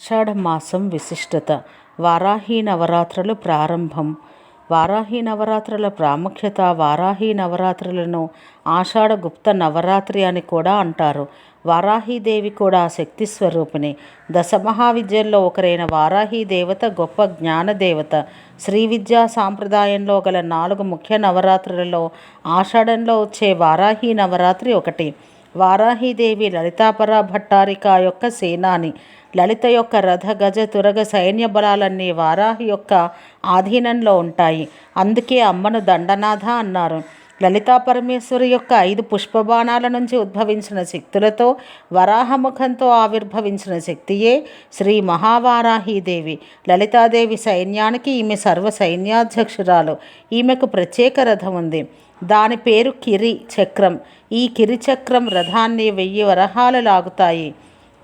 ఆషాఢమాసం విశిష్టత. వారాహి నవరాత్రులు ప్రారంభం. వారాహి నవరాత్రుల ప్రాముఖ్యత వారాహి నవరాత్రులను ఆషాఢ గుప్త నవరాత్రి అని కూడా అంటారు. వారాహీదేవి కూడా శక్తి స్వరూపిణి. దశ మహావిద్యల్లో ఒకరైన వారాహి దేవత గొప్ప జ్ఞానదేవత శ్రీ విద్యా సాంప్రదాయంలో గల నాలుగు ముఖ్య నవరాత్రులలో ఆషాఢంలో వచ్చే వారాహి నవరాత్రి ఒకటి. వారాహీదేవి లలితాపర భట్టారిక యొక్క సేనాని. లలిత యొక్క రథ గజ తురగ సైన్య బలాలన్నీ వారాహి యొక్క ఆధీనంలో ఉంటాయి. అందుకే అమ్మను దండనాథ అన్నారు. లలితా పరమేశ్వరి యొక్క ఐదు పుష్పబాణాల నుంచి ఉద్భవించిన శక్తులతో వరాహముఖంతో ఆవిర్భవించిన శక్తియే శ్రీ మహావారాహీదేవి. లలితాదేవి సైన్యానికి ఈమె సర్వ సైన్యాధ్యక్షురాలు. ఈమెకు ప్రత్యేక రథం ఉంది. దాని పేరు కిరి చక్రం. ఈ కిరి చక్రం రథాన్ని వెయ్యి వరహాలు లాగుతాయి.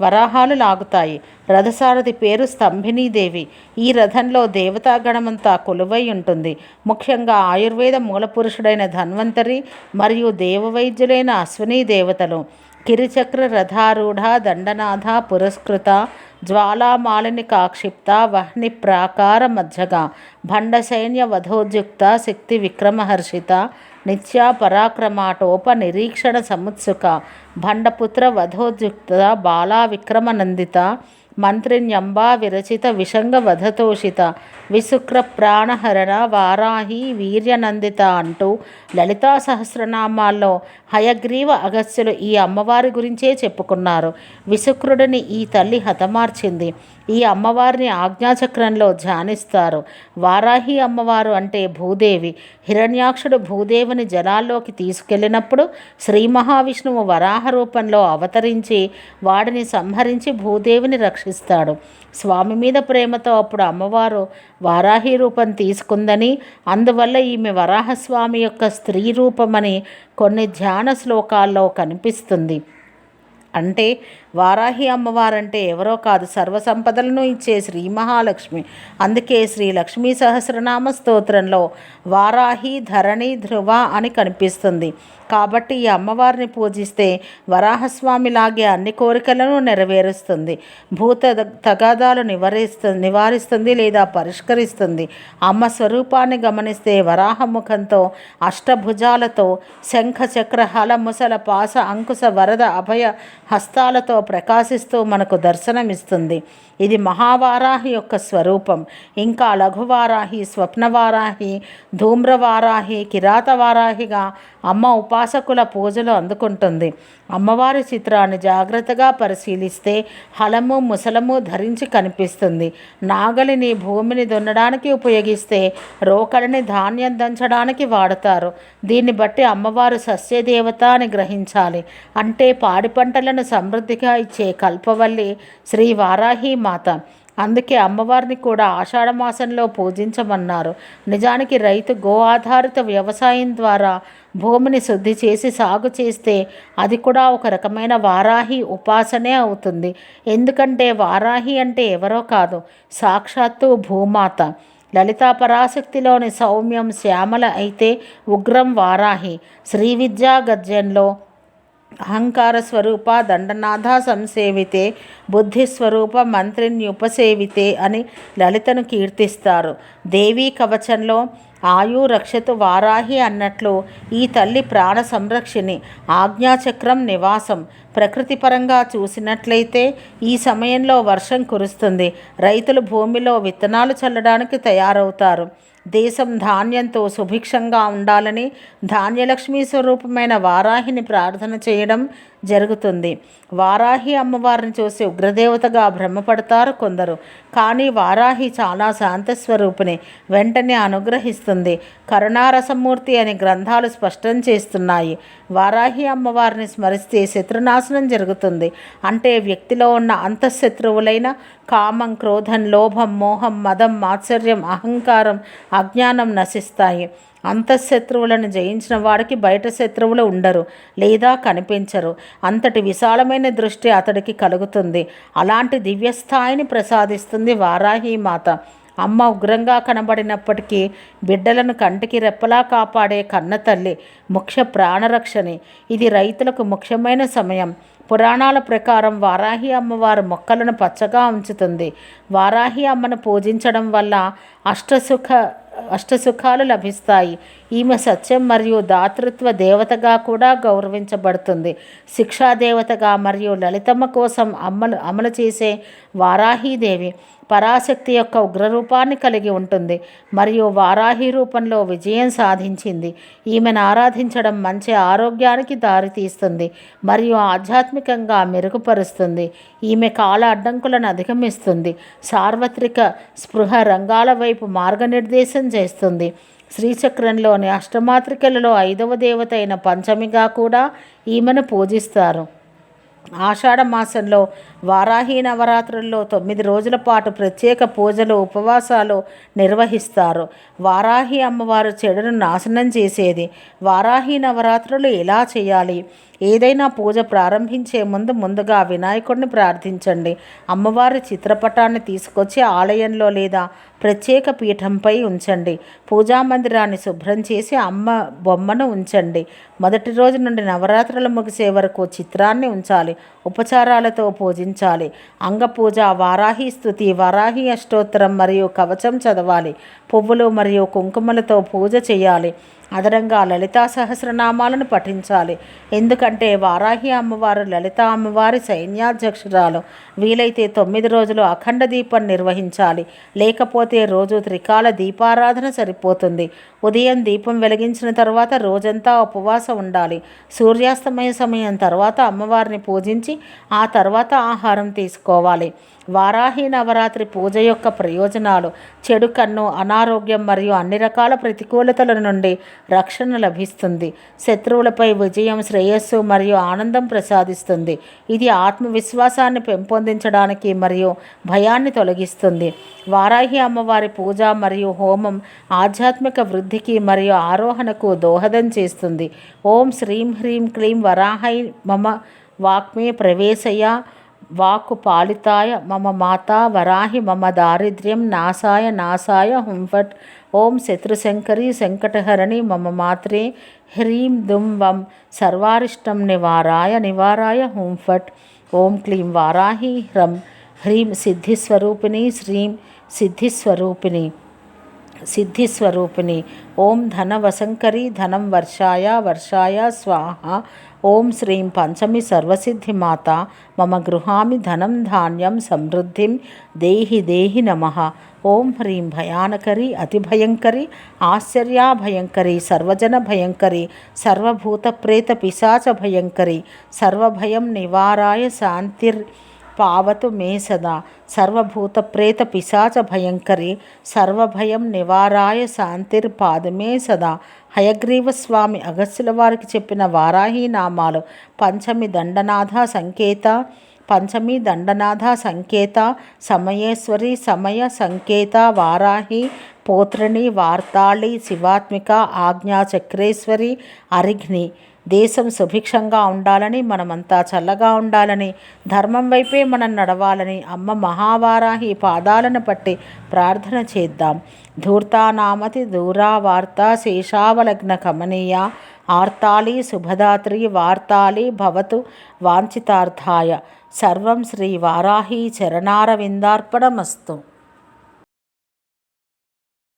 వరాహాలు లాగుతాయి. రథసారథి పేరు స్తంభినీదేవి. ఈ రథంలో దేవతాగణమంతా కొలువై ఉంటుంది. ముఖ్యంగా ఆయుర్వేద మూలపురుషుడైన ధన్వంతరి మరియు దేవవైద్యులైన అశ్విని దేవతలు కిరిచక్ర రథారూఢ దండనాథ పురస్కృత జ్వాలామాలిని కాక్షిప్త వహ్ని ప్రాకార మధ్యగా భండసైన్య వధోద్యుక్త శక్తి విక్రమహర్షిత నిత్య పరాక్రమాటోప నిరీక్షణ సముత్సుక భండపుత్ర వధోద్యుక్త బాలా విక్రమనందిత మంత్రిణ్యంబా విరచిత విషంగ వధతోషిత విశుక్ర ప్రాణహరణ వారాహి వీర్యనందిత అంటూ లలితా సహస్రనామాల్లో హయగ్రీవ అగస్త్యులు ఈ అమ్మవారి గురించే చెప్పుకున్నారు. విశుక్రుడిని ఈ తల్లి హతమార్చింది. ఈ అమ్మవారిని ఆజ్ఞాచక్రంలో ధ్యానిస్తారు. వారాహి అమ్మవారు అంటే భూదేవి. హిరణ్యాక్షుడు భూదేవిని జలాల్లోకి తీసుకెళ్ళినప్పుడు శ్రీ మహావిష్ణువు వరాహ రూపంలో అవతరించి వాడిని సంహరించి భూదేవిని రక్షిస్తాడు. స్వామి మీద ప్రేమతో అప్పుడు అమ్మవారు వారాహి రూపం తీసుకుందని అందువల్ల ఈమె వరాహస్వామి యొక్క స్త్రీ రూపమని కొన్ని ధ్యా ధ్యాన శ్లోకాల్లో కనిపిస్తుంది. అంటే వారాహి అమ్మవారంటే ఎవరో కాదు సర్వసంపదలను ఇచ్చే శ్రీ మహాలక్ష్మి. అందుకే శ్రీ లక్ష్మీ సహస్రనామ స్తోత్రంలో వారాహి ధరణి ధ్రువ అని కనిపిస్తుంది. కాబట్టి ఈ అమ్మవారిని పూజిస్తే వరాహస్వామిలాగే అన్ని కోరికలను నెరవేరుస్తుంది. భూత తగాదాలు నివారిస్తుంది నివారిస్తుంది లేదా పరిష్కరిస్తుంది. అమ్మ స్వరూపాన్ని గమనిస్తే వరాహముఖంతో అష్టభుజాలతో శంఖ చక్ర హల ముసల పాస అంకుశ వరద అభయ హస్తాలతో ప్రకాశిస్తూ మనకు దర్శనమిస్తుంది. ఇది మహావారాహి యొక్క స్వరూపం. ఇంకా లఘువారాహి స్వప్నవారాహి ధూమ్రవారాహి కిరాతవారాహిగా అమ్మ ఉపాసకుల పూజలు అందుకుంటుంది. అమ్మవారి చిత్రాన్ని జాగ్రత్తగా పరిశీలిస్తే హలము ముసలము ధరించి కనిపిస్తుంది. నాగలిని భూమిని దున్నడానికి ఉపయోగిస్తే రోకలిని ధాన్యం దంచడానికి వాడతారు. దీన్ని బట్టి అమ్మవారు సస్యదేవత అని గ్రహించాలి. అంటే పాడి పంటలను సమృద్ధిగా ఇచ్చే కల్పవల్లి శ్రీ వారాహి మాత. అందుకే అమ్మవారిని కూడా ఆషాఢ మాసంలో పూజించమన్నారు. నిజానికి రైతు గో ఆధారిత వ్యవసాయం ద్వారా భూమిని శుద్ధి చేసి సాగు చేస్తే అది కూడా ఒక రకమైన వారాహి ఉపాసనే అవుతుంది. ఎందుకంటే వారాహి అంటే ఎవరో కాదు సాక్షాత్తు భూమాత. లలితా పరాశక్తిలోని సౌమ్యం శ్యామల అయితే ఉగ్రం వారాహి. శ్రీ విద్యా గద్యంలో అహంకార స్వరూప దండనాథ సంసేవితే బుద్ధిస్వరూప మంత్రిన్యుపసేవితే అని లలితను కీర్తిస్తారు. దేవీ కవచంలో ఆయు రక్షతు వారాహి అన్నట్లు ఈ తల్లి ప్రాణ సంరక్షిణి ఆజ్ఞాచక్రం నివాసం. ప్రకృతి పరంగా చూసినట్లయితే ఈ సమయంలో వర్షం కురుస్తుంది. రైతులు భూమిలో విత్తనాలు చల్లడానికి తయారవుతారు. దేశం ధాన్యంతో సుభిక్షంగా ఉండాలని ధాన్యలక్ష్మీ స్వరూపమైన వారాహిని ప్రార్థన చేయడం జరుగుతుంది. వారాహి అమ్మవారిని చూసి ఉగ్రదేవతగా భ్రమపడతారు కొందరు. కానీ వారాహి చాలా శాంతస్వరూపిణి. వెంటనే అనుగ్రహిస్తుంది. కరుణారసమూర్తి అని గ్రంథాలు స్పష్టం చేస్తున్నాయి. వారాహి అమ్మవారిని స్మరిస్తే శత్రునాశనం జరుగుతుంది. అంటే వ్యక్తిలో ఉన్న అంతఃశత్రువులైన కామం క్రోధం లోభం మోహం మదం మాత్సర్యం అహంకారం అజ్ఞానం నశిస్తాయి. అంతఃశత్రువులను జయించిన వాడికి బయట శత్రువులు ఉండరు లేదా కనిపించరు. అంతటి విశాలమైన దృష్టి అతడికి కలుగుతుంది. అలాంటి దివ్యస్థాయిని ప్రసాదిస్తుంది వారాహి మాత అమ్మ ఉగ్రంగా కనబడినప్పటికీ బిడ్డలను కంటికి రెప్పలా కాపాడే కన్నతల్లి ముఖ్య ప్రాణరక్షణి. ఇది రైతులకు ముఖ్యమైన సమయం. పురాణాల ప్రకారం వారాహి అమ్మవారు మొక్కలను పచ్చగా ఉంచుతుంది. వారాహి అమ్మను పూజించడం వల్ల అష్టసుఖ అష్టసుఖాలు లభిస్తాయి. ఈమె సత్యం మరియు దాతృత్వ దేవతగా కూడా గౌరవించబడుతుంది. శిక్షా దేవతగా మరియు లలితమ్మ కోసం అమలు అమలు చేసే వారాహీదేవి పరాశక్తి యొక్క ఉగ్రరూపాన్ని కలిగి ఉంటుంది మరియు వారాహి రూపంలో విజయం సాధించింది. ఈమెను ఆరాధించడం మంచి ఆరోగ్యానికి దారితీస్తుంది మరియు ఆధ్యాత్మికంగా మెరుగుపరుస్తుంది. ఈమె కాల అడ్డంకులను అధిగమిస్తుంది. సార్వత్రిక స్పృహ రంగాల వైపు మార్గనిర్దేశం చేస్తుంది. శ్రీచక్రంలోని అష్టమాత్రికలలో ఐదవ దేవత అయిన పంచమిగా కూడా ఈమెను పూజిస్తారు. ఆషాఢ మాసంలో వారాహి నవరాత్రుల్లో తొమ్మిది రోజుల పాటు ప్రత్యేక పూజలు ఉపవాసాలు నిర్వహిస్తారు. వారాహి అమ్మవారు చెడును నాశనం చేసేది. వారాహి నవరాత్రులు ఎలా చేయాలి? ఏదైనా పూజ ప్రారంభించే ముందు ముందుగా వినాయకుడిని ప్రార్థించండి. అమ్మవారి చిత్రపటాన్ని తీసుకొచ్చి ఆలయంలో లేదా ప్రత్యేక పీఠంపై ఉంచండి. పూజా మందిరాన్ని శుభ్రం చేసి అమ్మ బొమ్మను ఉంచండి. మొదటి రోజు నుండి నవరాత్రులు ముగిసే వరకు చిత్రాన్ని ఉంచాలి. ఉపచారాలతో పూజించాలి. అంగపూజ వారాహి స్థుతి వారాహి అష్టోత్తరం మరియు కవచం చదవాలి. పువ్వులు మరియు కుంకుమలతో పూజ చేయాలి. అదనంగా లలితా సహస్రనామాలను పఠించాలి. ఎందుకంటే వారాహి అమ్మవారు లలిత అమ్మవారి సైన్యాధ్యక్షురాలు. వీలైతే తొమ్మిది రోజులు అఖండ దీపం నిర్వహించాలి. లేకపోతే రోజు త్రికాల దీపారాధన సరిపోతుంది. ఉదయం దీపం వెలిగించిన తర్వాత రోజంతా ఉపవాసం ఉండాలి. సూర్యాస్తమయ సమయం తర్వాత అమ్మవారిని పూజించి ఆ తర్వాత ఆహారం తీసుకోవాలి. వారాహి నవరాత్రి పూజ యొక్క ప్రయోజనాలు చెడు కన్ను అనారోగ్యం మరియు అన్ని రకాల ప్రతికూలతల నుండి రక్షణ లభిస్తుంది. శత్రువులపై విజయం శ్రేయస్సు మరియు ఆనందం ప్రసాదిస్తుంది. ఇది ఆత్మవిశ్వాసాన్ని పెంపొందించడానికి మరియు భయాన్ని తొలగిస్తుంది. వారాహి అమ్మవారి పూజ మరియు హోమం ఆధ్యాత్మిక వృద్ధికి మరియు ఆరోహణకు దోహదం చేస్తుంది. ఓం శ్రీం హ్రీం క్లీం వరాహై మమ వాక్మే ప్రవేశయ వాక్కు పాలితాయ మమ మాతా వరాహి మమ దారిద్ర్యం నాశాయ నాశాయ హుంఫట్ ఓం శత్రుశంకరి సంకటహరణి మమ మాత్రే హ్రీం దుం వం సర్వారిష్టం నివారాయ నివారాయ హుంఫట్ ఓం క్లీం వారాహి హ్రం హ్రీం సిద్ధిస్వరూపిణి శ్రీం సిద్ధిస్వరూపిణి సిద్ధిస్వరూపిణి ఓం ధన వసంకరి ధనం వర్షాయ వర్షాయ స్వాహ ఓం శ్రీం పంచమి సర్వసిద్ధి మాత మమ గృహామి ధనం ధాన్యం సమృద్ధిం దేహి దేహి నమ ఓం హ్రీం భయానకరి అతి భయంకరి ఆశ్చర్యాభయంకరి సర్వజన భయంకరి సర్వభూత పావతు మే సదా. సర్వభూత ప్రేత పిశాచ భయంకరి. సర్వభయం నివారాయ శాంతిర్ పాదమే సదా. హయగ్రీవ స్వామి అగస్యుల వారికి చెప్పిన వారాహి నామాలు. పంచమి దండనాథ సంకేత. పంచమి దండనాథ సంకేత. సమయేశ్వరి సమయ సంకేత. వారాహి పోత్రిణి వార్తాళి శివాత్మిక ఆజ్ఞా చక్రేశ్వరి అరిఘ్ని. దేశం సుభిక్షంగా ఉండాలని మనమంతా చల్లగా ఉండాలని ధర్మం వైపే మనం నడవాలని అమ్మ మహావారాహి పాదాలను పట్టి ప్రార్థన చేద్దాం. ధూర్తానామతి దూరా వార్త శేషావలగ్న కమనీయ ఆర్తాళి శుభదాత్రి వార్తాళి భవతు వాంఛితార్థాయ. సర్వం శ్రీ వారాహి చరణారవిందార్పణమస్తు.